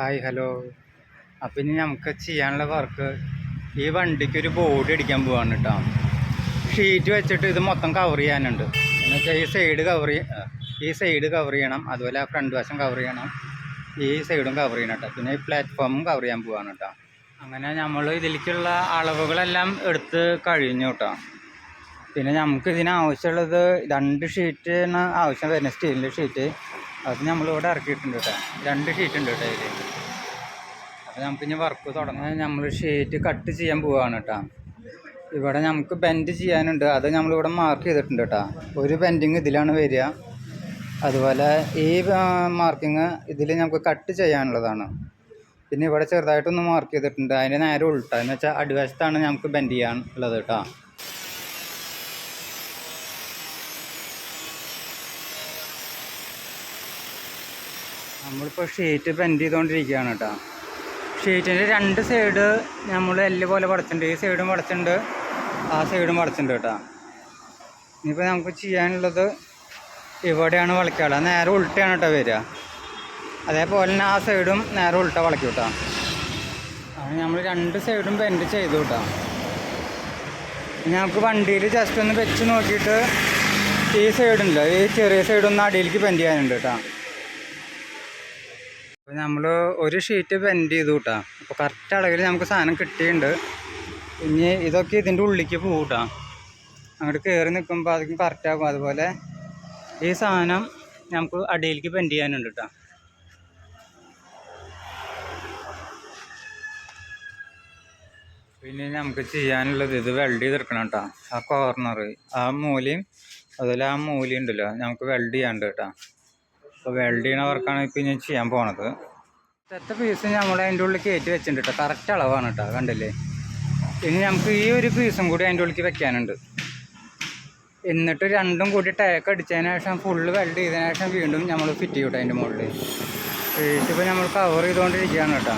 Hi hello അപ്പം ഇനി നമുക്ക് ചെയ്യാനുള്ള വർക്ക് ഈ വണ്ടിക്ക് ഒരു ബോഡി അടിക്കാൻ പോവാണ് കേട്ടോ ഷീറ്റ് വെച്ചിട്ട് ഇത് മൊത്തം കവർ ചെയ്യാനുണ്ട്. എന്നുവെച്ചാൽ ഈ സൈഡ് കവർ ഈ സൈഡ് കവർ ചെയ്യണം. അതുപോലെ ആ ഫ്രണ്ട് വശം കവർ ചെയ്യണം. ഈ സൈഡും കവർ ചെയ്യണം കേട്ടോ പിന്നെ ഈ പ്ലാറ്റ്ഫോമും കവർ ചെയ്യാൻ പോവാണ് കേട്ടോ അങ്ങനെ നമ്മൾ ഇതിലേക്കുള്ള അളവുകളെല്ലാം എടുത്ത് കഴിഞ്ഞു കേട്ടോ പിന്നെ നമുക്ക് ഇതിന് ആവശ്യമുള്ളത് രണ്ട് ഷീറ്റിന് ആവശ്യം വരുന്നത് സ്റ്റീലിന്റെ ഷീറ്റ് അത് നമ്മളിവിടെ ഇറക്കിയിട്ടുണ്ട് കേട്ടോ. രണ്ട് ഷീറ്റ് ഉണ്ട് കേട്ടോ ഇതിൽ അപ്പോൾ നമുക്കിനി വർക്ക് തുടങ്ങാൻ നമ്മൾ ഷീറ്റ് കട്ട് ചെയ്യാൻ പോവുകയാണ് കേട്ടോ. ഇവിടെ നമുക്ക് ബെൻഡ് ചെയ്യാനുണ്ട്. അത് നമ്മളിവിടെ മാർക്ക് ചെയ്തിട്ടുണ്ട് കേട്ടോ. ഒരു ബെൻഡിങ് ഇതിലാണ് വരിക. അതുപോലെ ഈ മാർക്കിങ് ഇതിൽ നമുക്ക് കട്ട് ചെയ്യാനുള്ളതാണ്. പിന്നെ ഇവിടെ ചെറുതായിട്ടൊന്ന് മാർക്ക് ചെയ്തിട്ടുണ്ട്. അതിന് നേരെ ഉൾട്ട. എന്ന് വെച്ചാൽ അടിവശത്താണ് നമുക്ക് ബെൻഡ് ചെയ്യാനുള്ളത് കേട്ടോ. നമ്മളിപ്പോൾ ഷീറ്റ് ബെൻഡ് ചെയ്തുകൊണ്ടിരിക്കുകയാണ് കേട്ടോ ഷീറ്റിന്റെ രണ്ട് സൈഡ് നമ്മൾ എല്ല് പോലെ പടച്ചിട്ടുണ്ട്. ഈ സൈഡും പടച്ചിട്ടുണ്ട്. ആ സൈഡും പടച്ചിട്ടുണ്ട് കേട്ടോ ഇനിയിപ്പോൾ നമുക്ക് ചെയ്യാനുള്ളത് ഇവിടെയാണ് വളയ്ക്കുക നേരെ ഉൾട്ടയാണ് കേട്ടോ വരിക. അതേപോലെ തന്നെ ആ സൈഡും നേരെ ഉൾട്ട വളയ്ക്കും കേട്ടോ അത് നമ്മൾ രണ്ട് സൈഡും ബെൻഡ് ചെയ്തു കേട്ടോ നമുക്ക് വണ്ടിയിൽ ജസ്റ്റ് ഒന്ന് വെച്ച് നോക്കിയിട്ട് ഈ സൈഡുണ്ട് ഈ ചെറിയ സൈഡൊന്ന് അടിയിലേക്ക് ബെൻഡ് ചെയ്യാനുണ്ട് കേട്ടോ അപ്പോൾ നമ്മൾ ഒരു ഷീറ്റ് ബെൻഡ് ചെയ്തു കൂട്ടാം അപ്പോൾ കറക്റ്റ് അളവിൽ നമുക്ക് സാധനം കിട്ടിയിട്ടുണ്ട് ഇനി ഇതൊക്കെ ഇതിന്റെ ഉള്ളിലേക്ക് പോകും കേട്ടോ അങ്ങോട്ട് കയറി നിൽക്കുമ്പോൾ അതൊക്കെ കറക്റ്റാകും അതുപോലെ ഈ സാധനം നമുക്ക് അടിയിലേക്ക് ബെൻഡ് ചെയ്യാനുണ്ട് കേട്ടോ പിന്നെ നമുക്ക് ചെയ്യാനുള്ളത് ഇത് വെൽഡ് ചെയ്തെടുക്കണം കേട്ടോ ആ കോർണർ ആ മൂലയും അതുപോലെ ആ മൂലയുണ്ടല്ലോ നമുക്ക് വെൽഡ് ചെയ്യാണ്ട് കേട്ടോ അപ്പോൾ വെൽഡ് ചെയ്യണ വർക്കാണ് ഇപ്പോൾ ഞാൻ ചെയ്യാൻ പോണത്. ഇത്തരത്തെ പീസ് നമ്മൾ അതിന്റെ ഉള്ളിൽ കയറ്റി വെച്ചിട്ടുണ്ട് കേട്ടോ കറക്റ്റ് അളവാണ് കേട്ടോ കണ്ടില്ലേ? ഇനി നമുക്ക് ഈ ഒരു പീസും കൂടി അതിന്റെ ഉള്ളിൽ വെക്കാനുണ്ട്. എന്നിട്ട് രണ്ടും കൂടി ടയക്ക് അടിച്ചതിന് ശേഷം ഫുള്ള് വെൽഡ് ചെയ്തതിന് ശേഷം വീണ്ടും നമ്മൾ ഫിറ്റ് ചെയ്യൂട്ടോ അതിന്റെ മുകളിൽ ഇപ്പോൾ നമ്മൾ കവർ ചെയ്തുകൊണ്ടിരിക്കുകയാണ് കേട്ടോ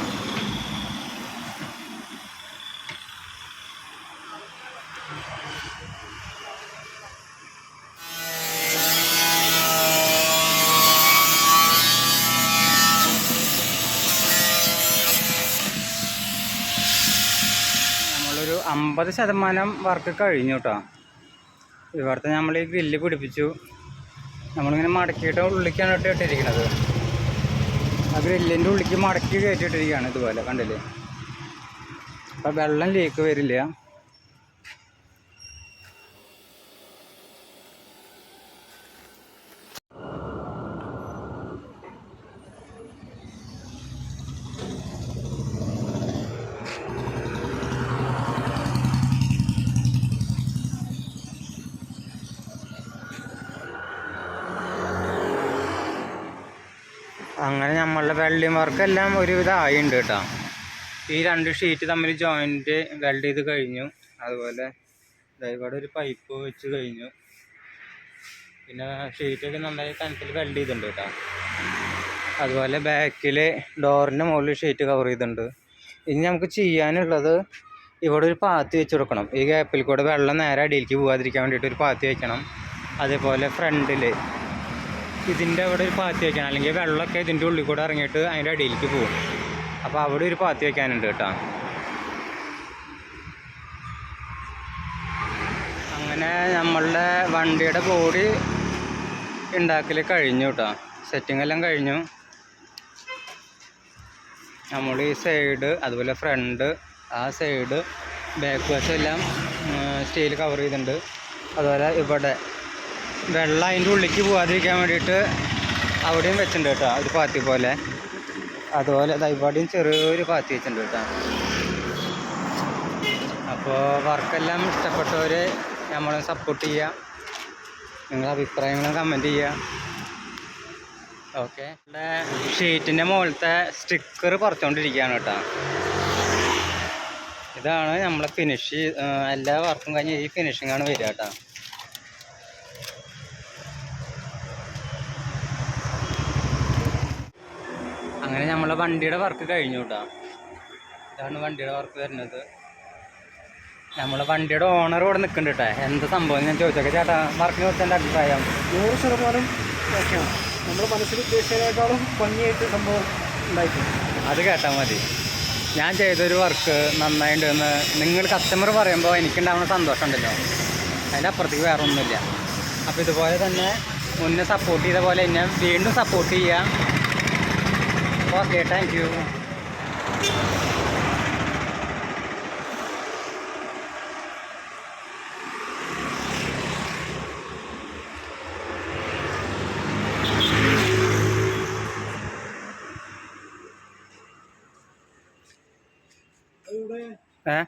അമ്പത് ശതമാനം വർക്ക് കഴിഞ്ഞു കേട്ടോ ഇവിടുത്തെ നമ്മൾ ഈ ഗ്രില്ല് പിടിപ്പിച്ചു. നമ്മളിങ്ങനെ മടക്കിയിട്ട് ഉള്ളിലേക്കാണ് കേട്ടോ ഇട്ടിരിക്കുന്നത് ആ ഗ്രില്ലിന്റെ ഉള്ളിലേക്ക് മടക്കി കയറ്റിയിട്ടിരിക്കുകയാണ് ഇതുപോലെ കണ്ടില്ലേ? അപ്പോൾ വെള്ളം ലീക്ക് വരില്ല. അങ്ങനെ നമ്മളുടെ വെൽഡിങ് വർക്കെല്ലാം ഒരുവിധം ആയിട്ടുണ്ട് കേട്ടോ. ഈ രണ്ട് ഷീറ്റ് തമ്മിൽ ജോയിന്റ് വെൽഡ് ചെയ്ത് കഴിഞ്ഞു. അതുപോലെ ഇവിടെ ഒരു പൈപ്പ് വെച്ച് കഴിഞ്ഞു. പിന്നെ ഷീറ്റൊക്കെ നന്നായി കനത്തിൽ വെൽഡ് ചെയ്തിട്ടുണ്ട് കേട്ടോ. അതുപോലെ ബാക്കിൽ ഡോറിന്റെ മുകളിൽ ഷീറ്റ് കവർ ചെയ്തിട്ടുണ്ട്. ഇനി നമുക്ക് ചെയ്യാനുള്ളത് ഇവിടെ ഒരു പാത്തി വെച്ച് കൊടുക്കണം. ഈ ഗ്യാപ്പിൽ കൂടെ വെള്ളം നേരെ അടിയിലേക്ക് പോകാതിരിക്കാൻ വേണ്ടിയിട്ട് ഒരു പാത്തി വയ്ക്കണം അതേപോലെ ഫ്രണ്ടിൽ ഇതിന്റെ അവിടെ ഒരു പാത്തി വയ്ക്കാൻ അല്ലെങ്കിൽ വെള്ളമൊക്കെ ഇതിന്റെ ഉള്ളിൽ കൂടെ ഇറങ്ങിയിട്ട് അതിന്റെ അടിയിലേക്ക് പോകും. അപ്പോൾ അവിടെ ഒരു പാത്തി വയ്ക്കാനുണ്ട് കേട്ടോ. അങ്ങനെ നമ്മളുടെ വണ്ടിയുടെ ബോഡി ഉണ്ടാക്കൽ കഴിഞ്ഞു കേട്ടോ. സെറ്റിംഗ് എല്ലാം കഴിഞ്ഞു. നമ്മൾ ഈ സൈഡ് അതുപോലെ ഫ്രണ്ട് ആ സൈഡ് ബാക്ക് വശം എല്ലാം സ്റ്റീൽ കവർ ചെയ്തിട്ടുണ്ട്. അതുപോലെ ഇവിടെ വെള്ളം അതിന്റെ ഉള്ളിലേക്ക് പോകാതിരിക്കാൻ വേണ്ടിയിട്ട് അവിടെയും വെച്ചിട്ടുണ്ട് കേട്ടോ ഒരു പാത്തി പോലെ. അതുപോലെ ദൈവാടിയും ചെറിയൊരു പാത്തി വെച്ചിട്ടുണ്ട് കേട്ടോ. അപ്പോൾ വർക്കെല്ലാം ഇഷ്ടപ്പെട്ടവർ നമ്മളെ സപ്പോർട്ട് ചെയ്യുക നിങ്ങളുടെ അഭിപ്രായങ്ങളും കമന്റ് ചെയ്യുക ഓക്കെ ഷീറ്റിന്റെ മുകളിലത്തെ സ്റ്റിക്കർ പറിച്ചുകൊണ്ടിരിക്കുകയാണ് കേട്ടോ. ഇതാണ് നമ്മളെ ഫിനിഷ് എല്ലാ വർക്കും കഴിഞ്ഞ് ഈ ഫിനിഷിങ്ങാണ് വരിക കേട്ടോ. അങ്ങനെ നമ്മളെ വണ്ടിയുടെ വർക്ക് കഴിഞ്ഞു കേട്ടോ ഇതാണ് വണ്ടിയുടെ വർക്ക് വരുന്നത്. നമ്മളെ വണ്ടിയുടെ ഓണർ ഇവിടെ നിൽക്കുന്നുണ്ട് കേട്ടോ എന്താ സംഭവം ഞാൻ ചോദിച്ചൊക്കെ. ചേട്ടാ വർക്കിനെ കുറിച്ച് എന്റെ അഭിപ്രായം? നൂറ് ശതമാനം ഓക്കെയാണ്. നമ്മൾ മനസ്സിൽ ഉദ്ദേശിച്ചതിനേക്കാളും ഭംഗിയായിട്ട് സംഭവം ഉണ്ടായിട്ടുണ്ട്. അത് കേട്ടാൽ മതി. ഞാൻ ചെയ്തൊരു വർക്ക് നന്നായിട്ട് എന്ന് നിങ്ങൾ കസ്റ്റമർ പറയുമ്പോൾ എനിക്കുണ്ടാവുന്ന സന്തോഷം ഉണ്ടല്ലോ. അതിന്റെ അപ്പുറത്തേക്ക് വേറെ ഒന്നുമില്ല. അപ്പോൾ ഇതുപോലെ തന്നെ മുന്നേ സപ്പോർട്ട് ചെയ്ത പോലെ എന്നെ വീണ്ടും സപ്പോർട്ട് ചെയ്യുക ఓకే థ్యాంక్ యూ ഏ